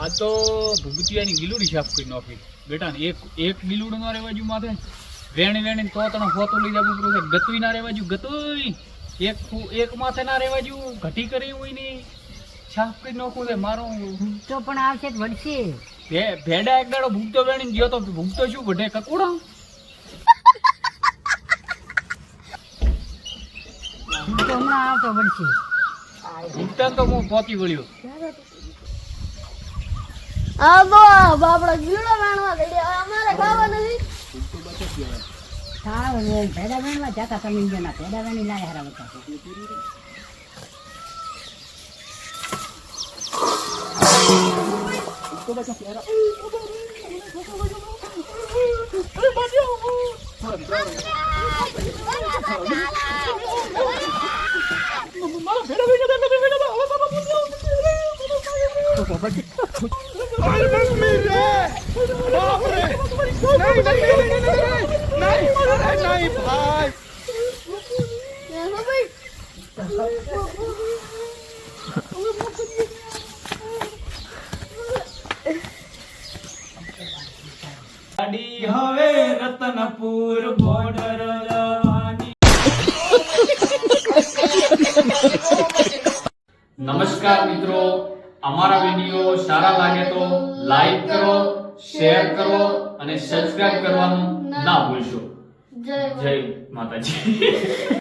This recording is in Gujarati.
આ તો ભૂગતિયાની ગીલુડી સાફ કરી નાખી. બેટા એક એક ગીલુડું ના રેવાજુ માથે. વેણી વેણી તો તને હોતો લઈ જવું પડ્યું છે. ગતુઈ ના રેવાજુ ગતુઈ. એક એક માથે ના રેવાજુ ઘટી કરી હોય નહીં સાફ કરી નાખું છે મારું. ભૂગતો પણ આવશે જ વળશે. ભે- ભેડા એક દાડો ભૂગતો વેણી ગયો તો ભૂગતો શું વઢે કકુડો? ભૂગતો હમણાં આવતો વળશે. ભૂગતા તો હું પહોંચી વળ્યો. બાપડા ગીલો માણવા ગઈ અમારે ખાવા નથી સારું ને ભેડા વેણવા જતા તમે જણા ભેડા વેણી લાય હારા બધા ગાડી હવે રતનપુર બોર્ડર નમસ્કાર મિત્રો. અમારા વીડિયો સારા લાગે તો લાઈક કરો શેર કરો અને સબસ્ક્રાઇબ કરવાનું ના ભૂલશો. જય જય માતાજી.